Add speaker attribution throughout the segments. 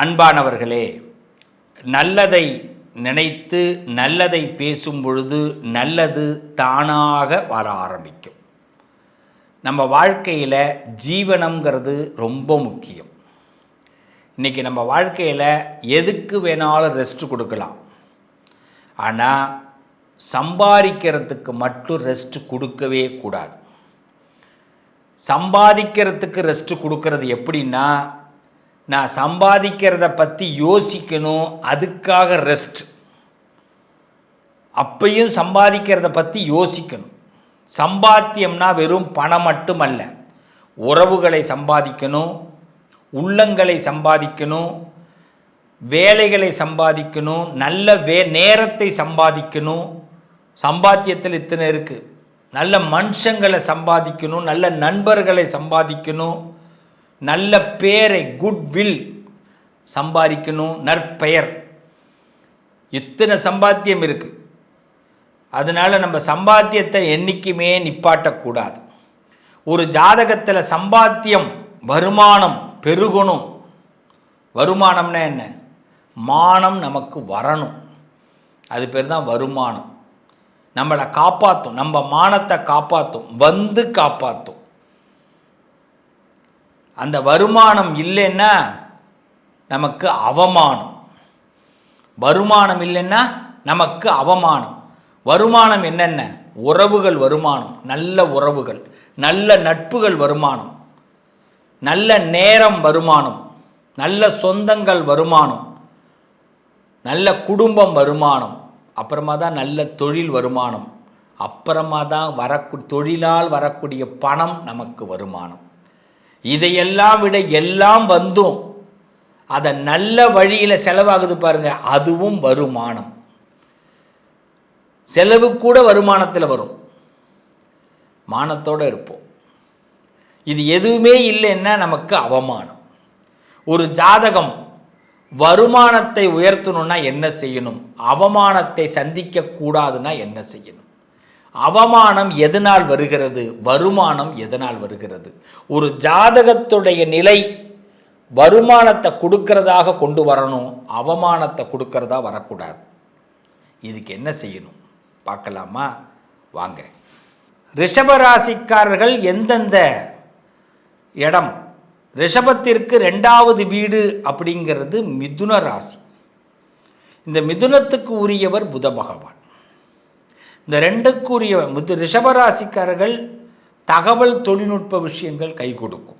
Speaker 1: அன்பானவர்களே நல்லதை நினைத்து நல்லதை பேசும் பொழுது நல்லது தானாக வர ஆரம்பிக்கும். நம்ம வாழ்க்கையில் ஜீவனம்ங்கிறது ரொம்ப முக்கியம். இன்றைக்கி நம்ம வாழ்க்கையில் எதுக்கு வேணாலும் ரெஸ்ட் கொடுக்கலாம். ஆனால் சம்பாதிக்கிறதுக்கு மட்டும் ரெஸ்ட் கொடுக்கவே கூடாது. சம்பாதிக்கிறதுக்கு ரெஸ்ட் கொடுக்கறது எப்படின்னா நான் சம்பாதிக்கிறத பற்றி யோசிக்கணும் அதுக்காக ரெஸ்ட் அப்பையும் சம்பாதிக்கிறத பற்றி யோசிக்கணும். சம்பாத்தியம்னா வெறும் பணம் மட்டுமல்ல. உறவுகளை சம்பாதிக்கணும் உள்ளங்களை சம்பாதிக்கணும் வேலைகளை சம்பாதிக்கணும் நல்ல வே நேரத்தை சம்பாதிக்கணும். சம்பாத்தியத்தில் இத்தனை இருக்குது நல்ல மனுஷங்களை சம்பாதிக்கணும் நல்ல நண்பர்களை சம்பாதிக்கணும். நல்ல பேரை குட் வில் சம்பாதிக்கணும் நற்பெயர். இத்தனை சம்பாத்தியம் இருக்குது அதனால் நம்ம சம்பாத்தியத்தை என்றைக்குமே நிப்பாட்டக்கூடாது. ஒரு ஜாதகத்தில் சம்பாத்தியம் வருமானம் பெருகணும். வருமானம்னா என்ன? மானம் நமக்கு வரணும். அது பேர் தான் வருமானம். நம்மளை காப்பாற்றும் நம்ம மானத்தை காப்பாற்றும் வந்து காப்பாற்றும் அந்த வருமானம் இல்லைன்னா நமக்கு அவமானம். வருமானம் இல்லைன்னா நமக்கு அவமானம். வருமானம் என்னென்ன? உறவுகள் வருமானம். நல்ல உறவுகள். நல்ல நட்புகள் வருமானம். நல்ல நேரம் வருமானம். நல்ல சொந்தங்கள் வருமானம். நல்ல குடும்பம் வருமானம். அப்புறமா தான் நல்ல தொழில் வருமானம். அப்புறமா தான் வரக்கூ தொழிலால் வரக்கூடிய பணம் நமக்கு வருமானம். இதையெல்லாம் விட எல்லாம் வந்தும் அதை நல்ல வழியில் செலவாகுது பாருங்க அதுவும் வருமானம். செலவு கூட வருமானத்தில் வரும். மானத்தோடு இருப்போம். இது எதுவுமே இல்லைன்னா நமக்கு அவமானம். ஒரு ஜாதகம் வருமானத்தை உயர்த்தணும்னா என்ன செய்யணும்? அவமானத்தை சந்திக்க கூடாதுன்னா என்ன செய்யணும்? அவமானம் எதனால் வருகிறது? வருமானம் எதனால் வருகிறது? ஒரு ஜாதகத்துடைய நிலை வருமானத்தை கொடுக்கறதாக கொண்டு வரணும் அவமானத்தை கொடுக்கறதா வரக்கூடாது. இதுக்கு என்ன செய்யணும்? பார்க்கலாமா? வாங்க. ரிஷபராசிக்காரர்கள் எந்தெந்த இடம்? ரிஷபத்திற்கு ரெண்டாவது வீடு அப்படிங்கிறது மிதுன ராசி. இந்த மிதுனத்துக்கு உரியவர் புத பகவான். இந்த ரெண்டுக்குரிய முது ரிஷபராசிக்காரர்கள் தகவல் தொழில்நுட்ப விஷயங்கள் கை கொடுக்கும்.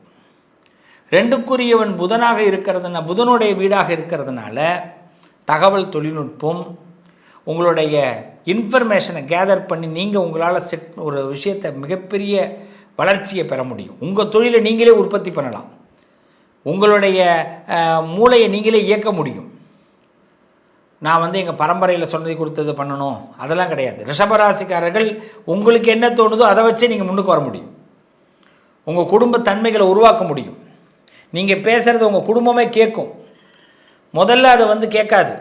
Speaker 1: ரெண்டுக்குரியவன் புதனாக இருக்கிறதுனா புதனுடைய வீடாக இருக்கிறதுனால தகவல் தொழில்நுட்பம் உங்களுடைய இன்ஃபர்மேஷனை கேதர் பண்ணி நீங்கள் உங்களால் செட் ஒரு விஷயத்தை மிகப்பெரிய வளர்ச்சியை பெற முடியும். உங்கள் தொழிலை நீங்களே உற்பத்தி பண்ணலாம். உங்களுடைய மூளையை நீங்களே இயக்க முடியும். நான் வந்து எங்கள் பரம்பரையில் சொன்னதை கொடுத்தது பண்ணணும். அதெல்லாம் கிடையாது. ரிஷபராசிக்காரர்கள் உங்களுக்கு என்ன தோணுதோ அதை வச்சே நீங்கள் முன்னுக்கு வர முடியும். உங்கள் குடும்ப தன்மைகளை உருவாக்க முடியும். நீங்கள் பேசுகிறது உங்கள் குடும்பமே கேட்கும் முதல்ல அதை வந்து கேட்காது.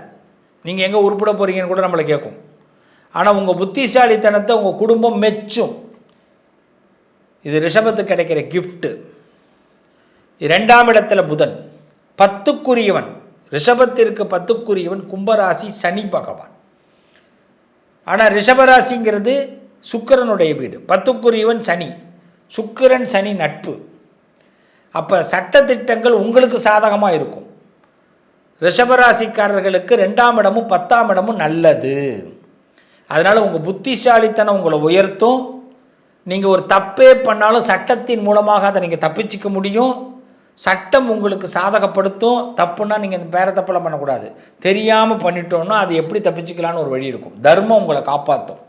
Speaker 1: நீங்கள் எங்கே உருப்பிட போகிறீங்கன்னு கூட நம்மளை கேட்கும் ஆனால் உங்கள் புத்திசாலித்தனத்தை உங்கள் குடும்பம் மெச்சும். இது ரிஷபத்துக்கு கிடைக்கிற கிஃப்ட்டு இரண்டாம் இடத்துல புதன். பத்துக்குரியவன். ரிஷபத்திற்கு பத்துக்குரியவன் கும்பராசி சனி பகவான். ஆனால் ரிஷபராசிங்கிறது சுக்கிரனுடைய வீடு. பத்துக்குரியவன் சனி. சுக்கிரன் சனி நட்பு. அப்போ சட்டத்திட்டங்கள் உங்களுக்கு சாதகமாக இருக்கும். ரிஷபராசிக்காரர்களுக்கு ரெண்டாம் இடமும் பத்தாம் இடமும் நல்லது. அதனால் உங்கள் புத்திசாலித்தனம் உங்களை உயர்த்தும். நீங்கள் ஒரு தப்பே பண்ணாலும் சட்டத்தின் மூலமாக அதை நீங்கள் தப்பிச்சிக்க முடியும். சட்டம் உங்களுக்கு சாதகப்படுத்தும் தப்புன்னா நீங்கள் இந்த பேர தப்பெல்லாம் பண்ணக்கூடாது. தெரியாமல் பண்ணிட்டோன்னா அது எப்படி தப்பிச்சுக்கலான்னு ஒரு வழி இருக்கும். தர்மம் உங்களை காப்பாற்றும்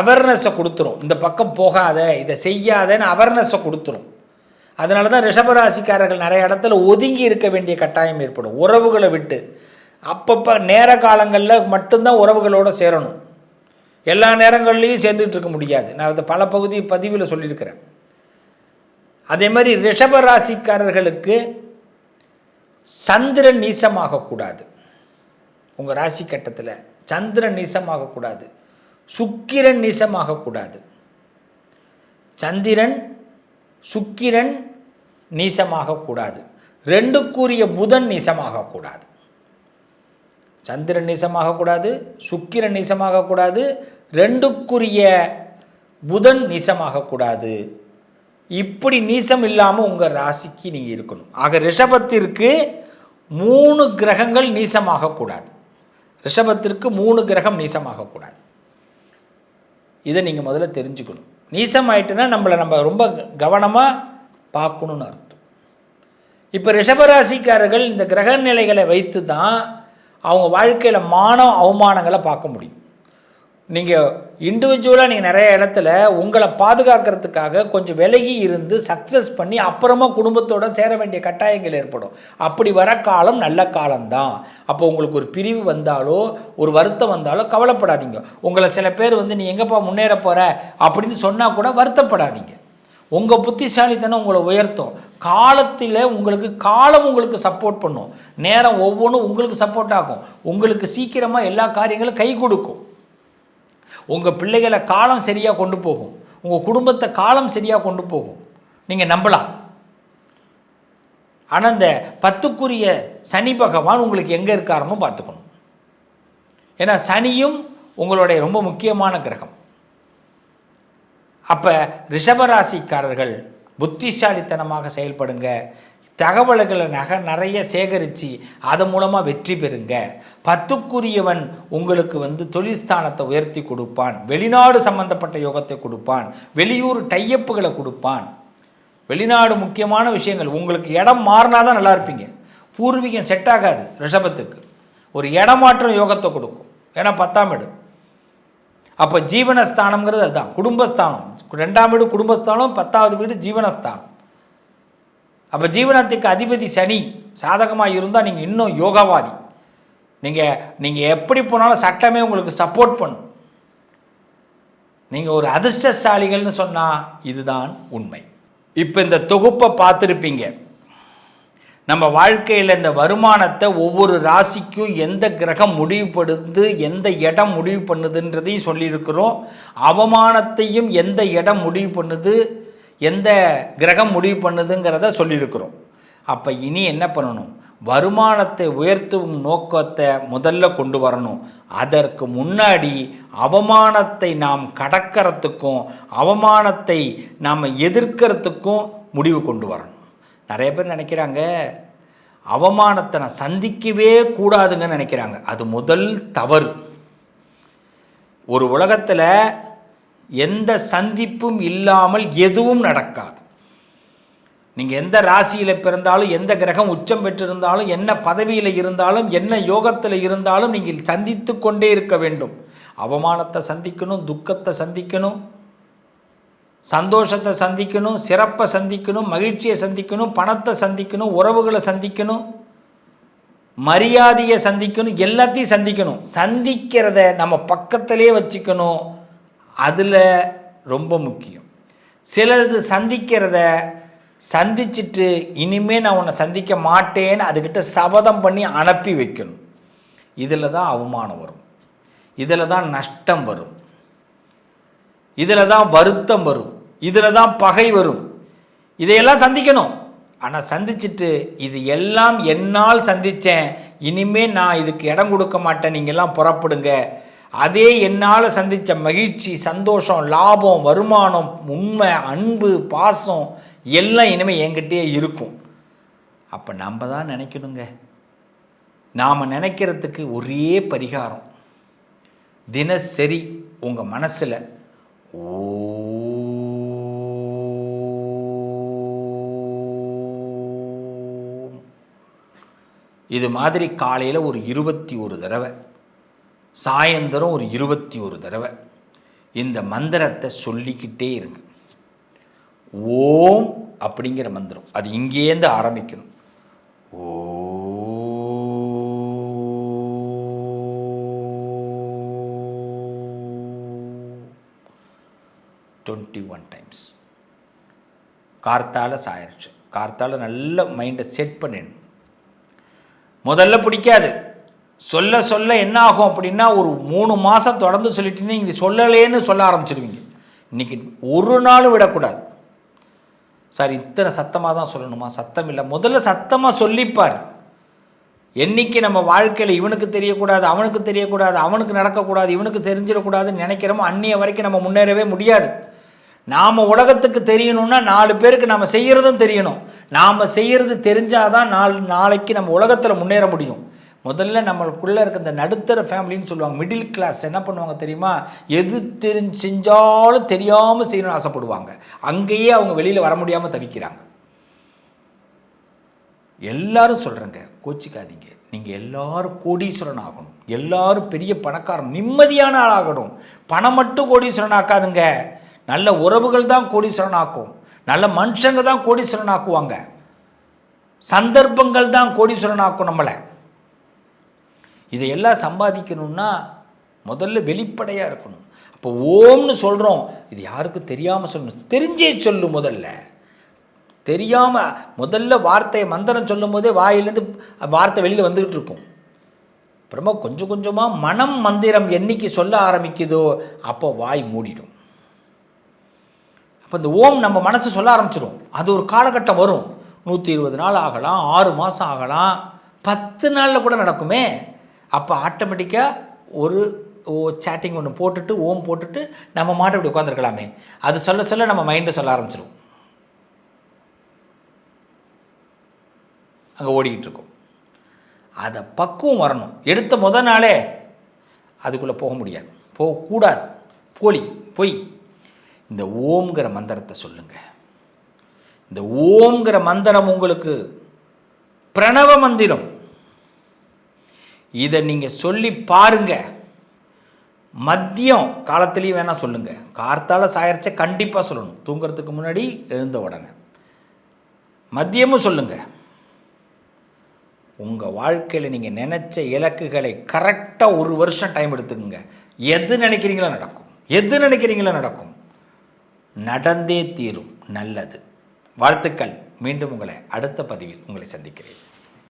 Speaker 1: அவேர்னஸை கொடுத்துரும். இந்த பக்கம் போகாத இதை செய்யாதன்னு அவேர்னஸை கொடுத்துரும். அதனால தான் ரிஷபராசிக்காரர்கள் நிறைய இடத்துல ஒதுங்கி இருக்க வேண்டிய கட்டாயம் ஏற்படும். உறவுகளை விட்டு. அப்பப்போ நேர காலங்களில் மட்டும்தான் உறவுகளோடு சேரணும். எல்லா நேரங்கள்லையும் சேர்ந்துட்டு இருக்க முடியாது. நான் அதை பல பகுதி பதிவில் சொல்லியிருக்கிறேன். அதே மாதிரி ரிஷபராசிக்காரர்களுக்கு சந்திரன் நீசமாகக்கூடாது. உங்கள் ராசி கட்டத்தில் சந்திரன் நீசமாகக்கூடாது. சுக்கிரன் நீசமாகக்கூடாது. சந்திரன் சுக்கிரன் நீசமாகக்கூடாது. ரெண்டுக்குரிய புதன் நீசமாகக்கூடாது. சந்திரன் நீசமாகக்கூடாது சுக்கிரன் நீசமாகக்கூடாது ரெண்டுக்குரிய புதன் நீசமாகக்கூடாது. இப்படி நீசம் இல்லாமல் உங்கள் ராசிக்கு நீங்கள் இருக்கணும். ஆக ரிஷபத்திற்கு மூணு கிரகங்கள் நீசமாகக்கூடாது ரிஷபத்திற்கு மூணு கிரகம் நீசமாகக்கூடாது இதை நீங்கள் முதல்ல தெரிஞ்சுக்கணும். நீசம் ஆயிட்டுன்னா நம்மளை நம்ம ரொம்ப கவனமாக பார்க்கணுன்னு அர்த்தம். இப்போ ரிஷபராசிக்காரர்கள் இந்த கிரக நிலைகளை வைத்து தான் அவங்க வாழ்க்கையில் மானம் அவமானங்களை பார்க்க முடியும். நீங்கள் இண்டிவிஜுவலாக நீங்கள் நிறைய இடத்துல உங்களை பாதுகாக்கிறதுக்காக கொஞ்சம் விலகி இருந்து சக்ஸஸ் பண்ணி அப்புறமா குடும்பத்தோட சேர வேண்டிய கட்டாயங்கள் ஏற்படும். அப்படி வர காலம் நல்ல காலம்தான். அப்போ உங்களுக்கு ஒரு பிரிவு வந்தாலோ ஒரு வருத்தம் வந்தாலோ கவலைப்படாதீங்க. உங்களை சில பேர் வந்து நீ எங்கேப்பா முன்னேற போகிற அப்படின்னு சொன்னால் கூட வருத்தப்படாதீங்க. உங்கள் புத்திசாலித்தனம் உங்களை உயர்த்தும். காலத்தில் உங்களுக்கு காலம் உங்களுக்கு சப்போர்ட் பண்ணும். நேரம் ஒவ்வொன்றும் உங்களுக்கு சப்போர்ட் ஆகும். உங்களுக்கு சீக்கிரமாக எல்லா காரியங்களும் கை கொடுக்கும். உங்கள் பிள்ளைகளை காலம் சரியாக கொண்டு போகும். உங்கள் குடும்பத்தை காலம் சரியாக கொண்டு போகும். நீங்கள் நம்பலாம். ஆனால் இந்த பத்துக்குரிய சனி பகவான் உங்களுக்கு எங்கே இருக்காருன்னு பார்த்துக்கணும். ஏன்னா சனியும் உங்களுடைய ரொம்ப முக்கியமான கிரகம். அப்போ ரிஷபராசிக்காரர்கள் புத்திசாலித்தனமாக செயல்படுங்க. தகவல்களை நக நிறைய சேகரித்து அது மூலமாக வெற்றி பெறுங்க. பத்துக்குரியவன் உங்களுக்கு வந்து தொழில் ஸ்தானத்தை உயர்த்தி கொடுப்பான். வெளிநாடு சம்பந்தப்பட்ட யோகத்தை கொடுப்பான். வெளியூர் டையப்புகளை கொடுப்பான். வெளிநாடு முக்கியமான விஷயங்கள் உங்களுக்கு இடம் மாறினா தான் நல்லா இருப்பீங்க. பூர்வீகம் செட் ஆகாது ரிஷபத்துக்கு. ஒரு இடமாற்றம் யோகத்தை கொடுக்கும். ஏன்னா பத்தாம் இடம் அப்போ ஜீவனஸ்தானம்ங்கிறது அதுதான். குடும்பஸ்தானம். ரெண்டாம் வீடு குடும்பஸ்தானம் பத்தாவது வீடு ஜீவனஸ்தானம். அப்போ ஜீவனத்துக்கு அதிபதி சனி சாதகமாக இருந்தால் நீங்கள் இன்னும் யோகாவாதி. நீங்கள் நீங்கள் எப்படி போனாலும் சட்டமே உங்களுக்கு சப்போர்ட் பண்ணும். நீங்கள் ஒரு அதிர்ஷ்டசாலிகள்னு சொன்னால் இதுதான் உண்மை. இப்போ இந்த தொகுப்பை பார்த்துருப்பீங்க. நம்ம வாழ்க்கையில் இந்த வருமானத்தை ஒவ்வொரு ராசிக்கும் எந்த கிரகம் முடிவு பண்ணுது எந்த இடம் முடிவு பண்ணுதுன்றதையும் சொல்லியிருக்கிறோம். அவமானத்தையும் எந்த இடம் முடிவு பண்ணுது எந்த கிரகம் முடிவு பண்ணுதுங்கிறத சொல்லியிருக்கிறோம். அப்போ இனி என்ன பண்ணணும்? வருமானத்தை உயர்த்தும் நோக்கத்தை முதல்ல கொண்டு வரணும். அதற்கு முன்னாடி அவமானத்தை நாம் கடக்கிறதுக்கும் அவமானத்தை நாம் எதிர்க்கிறதுக்கும் முடிவு கொண்டு வரணும். நிறைய பேர் நினைக்கிறாங்க அவமானத்தை நான் சந்திக்கவே கூடாதுங்கன்னு நினைக்கிறாங்க. அது முதல் தவறு. ஒரு உலகத்தில் எந்த சந்திப்பும் இல்லாமல் எதுவும் நடக்காது. நீங்கள் எந்த ராசியில் பிறந்தாலும் எந்த கிரகம் உச்சம் பெற்றிருந்தாலும் என்ன பதவியில் இருந்தாலும் என்ன யோகத்தில் இருந்தாலும் நீங்கள் சந்தித்து கொண்டே இருக்க வேண்டும். அவமானத்தை சந்திக்கணும் துக்கத்தை சந்திக்கணும் சந்தோஷத்தை சந்திக்கணும் சிறப்பை சந்திக்கணும் மகிழ்ச்சியை சந்திக்கணும் பணத்தை சந்திக்கணும் உறவுகளை சந்திக்கணும் மரியாதையை சந்திக்கணும் எல்லாத்தையும் சந்திக்கணும். சந்திக்கிறத நம்ம பக்கத்திலே வச்சுக்கணும். அதில் ரொம்ப முக்கியம். சிலது சந்திக்கிறத சந்திச்சிட்டு இனிமேல் நான் உன்னை சந்திக்க மாட்டேன்னு அதுக்கிட்ட சபதம் பண்ணி அனுப்பி வைக்கணும். இதில் தான் அவமானம் வரும். இதில் தான் நஷ்டம் வரும். இதில் தான் வருத்தம் வரும். இதில் தான் பகை வரும். இதையெல்லாம் சந்திக்கணும். ஆனால் சந்திச்சுட்டு இது எல்லாம் என்னால் சந்தித்தேன் இனிமேல் நான் இதுக்கு இடம் கொடுக்க மாட்டேன். நீங்கள்லாம் புறப்படுங்க. அதே என்னால் சந்தித்த மகிழ்ச்சி சந்தோஷம் லாபம் வருமானம் உண்மை அன்பு பாசம் எல்லாம் இனிமேல் என்கிட்டயே இருக்கும். அப்போ நம்ம தான் நினைக்கணுங்க. நாம் நினைக்கிறதுக்கு ஒரே பரிகாரம். தினசரி உங்கள் மனசில் ஓ இது மாதிரி காலையில் ஒரு இருபத்தி ஒரு தடவை. சாயந்தரம் ஒரு இருபத்தி ஒரு தடவை. இந்த மந்திரத்தை சொல்லிக்கிட்டே இருங்க. ஓம் அப்படிங்கிற மந்திரம். அது இங்கேருந்து ஆரம்பிக்கணும். ஓ டுவெண்ட்டி ஒன் டைம்ஸ் கார்த்தால சாயிருச்சு கார்த்தால நல்ல மைண்டை செட் பண்ணிடணும். முதல்ல பிடிக்காது. சொல்ல சொல்ல என்ன ஆகும் அப்படின்னா ஒரு மூணு மாதம் தொடர்ந்து சொல்லிட்டு இது சொல்லலேன்னு சொல்ல ஆரம்பிச்சிருவீங்க. இன்றைக்கி ஒரு நாளும் விடக்கூடாது. சார் இத்தனை சத்தமாக தான் சொல்லணுமா? சத்தம் இல்லை. முதல்ல சத்தமாக சொல்லிப்பார். என்னைக்கு நம்ம வாழ்க்கையில் இவனுக்கு தெரியக்கூடாது அவனுக்கு தெரியக்கூடாது அவனுக்கு நடக்கக்கூடாது இவனுக்கு தெரிஞ்சிடக்கூடாதுன்னு நினைக்கிறோமோ அந்நிய வரைக்கும் நம்ம முன்னேறவே முடியாது. நாம் உலகத்துக்கு தெரியணும்னா நாலு பேருக்கு நம்ம செய்கிறதும் தெரியணும். நாம் செய்கிறது தெரிஞ்சாதான் நாலு நாளைக்கு நம்ம உலகத்தில் முன்னேற முடியும். முதல்ல நம்மளுக்குள்ளே இருக்க இந்த நடுத்தர ஃபேமிலின்னு சொல்லுவாங்க மிடில் கிளாஸ் என்ன பண்ணுவாங்க தெரியுமா? எது தெரிஞ்சு செஞ்சாலும் தெரியாமல் செய்யணும்னு ஆசைப்படுவாங்க. அங்கேயே அவங்க வெளியில் வர முடியாமல் தவிக்கிறாங்க. எல்லாரும் சொல்கிறேங்க கோச்சிக்காதீங்க. நீங்கள் எல்லாரும் கோடீஸ்வரன் ஆகணும். எல்லாரும் பெரிய பணக்காரன் நிம்மதியான ஆளாகணும். பணம் மட்டும் கோடீஸ்வரன் ஆக்காதுங்க. நல்ல உறவுகள் தான் கோடீஸ்வரன் ஆக்கும். நல்ல மனுஷங்க தான் கோடீஸ்வரன் ஆக்குவாங்க. சந்தர்ப்பங்கள் தான் கோடீஸ்வரன் ஆக்கும் நம்மளை. இதையெல்லாம் சம்பாதிக்கணும்னா முதல்ல வெளிப்படையாக இருக்கணும். இப்போ ஓம்னு சொல்கிறோம் இது யாருக்கும் தெரியாமல் சொல்லணும். தெரிஞ்சே சொல்லு முதல்ல. தெரியாமல் முதல்ல வார்த்தையை மந்திரம் சொல்லும் போதே வாயிலேருந்து வார்த்தை வெளியில் வந்துக்கிட்டு இருக்கும். அப்புறமா கொஞ்சம் கொஞ்சமாக மனம் மந்திரம் என்னைக்கு சொல்ல ஆரம்பிக்குதோ அப்போ வாய் மூடிடும். அப்போ இந்த ஓம் நம்ம மனசு சொல்ல ஆரம்பிச்சிடும் அது ஒரு காலகட்டம் வரும். நூற்றி இருபது நாள் ஆகலாம் ஆறு மாதம் ஆகலாம் பத்து நாளில் கூட நடக்குமே. அப்போ ஆட்டோமேட்டிக்காக ஒரு ஓ சேட்டிங் ஒன்று போட்டுட்டு ஓம் போட்டுட்டு நம்ம மாட்டை இப்படி உட்காந்துருக்கலாமே அது சொல்ல சொல்ல நம்ம மைண்டை சொல்ல ஆரம்பிச்சிடும் அங்கே ஓடிக்கிட்டு இருக்கும். அதை பக்குவம் வரணும். எடுத்த முத நாளே அதுக்குள்ளே போக முடியாது. போகக்கூடாது போலி பொய். இந்த ஓம்ங்கிற மந்திரத்தை சொல்லுங்க. இந்த ஓம்ங்கிற மந்திரம் உங்களுக்கு பிரணவ மந்திரம். இதை நீங்கள் சொல்லி பாருங்க. மதியம் காலத்துலேயும் வேணால் சொல்லுங்கள் கார்த்தால சாயரிச்ச கண்டிப்பாக சொல்லணும். தூங்குறதுக்கு முன்னாடி எழுந்த உடனே. மதியமும் சொல்லுங்கள் உங்கள் வாழ்க்கையில் நீங்கள் நினச்ச இலக்குகளை கரெக்டாக ஒரு வருஷம் டைம் எடுத்துக்கோங்க. எது நினைக்கிறீங்களோ நடக்கும். எது நினைக்கிறீங்களோ நடக்கும். நடந்தே தீரும். நல்லது. வாழ்த்துக்கள். மீண்டும் உங்களை அடுத்த பதிவில் உங்களை சந்திக்கிறேன்.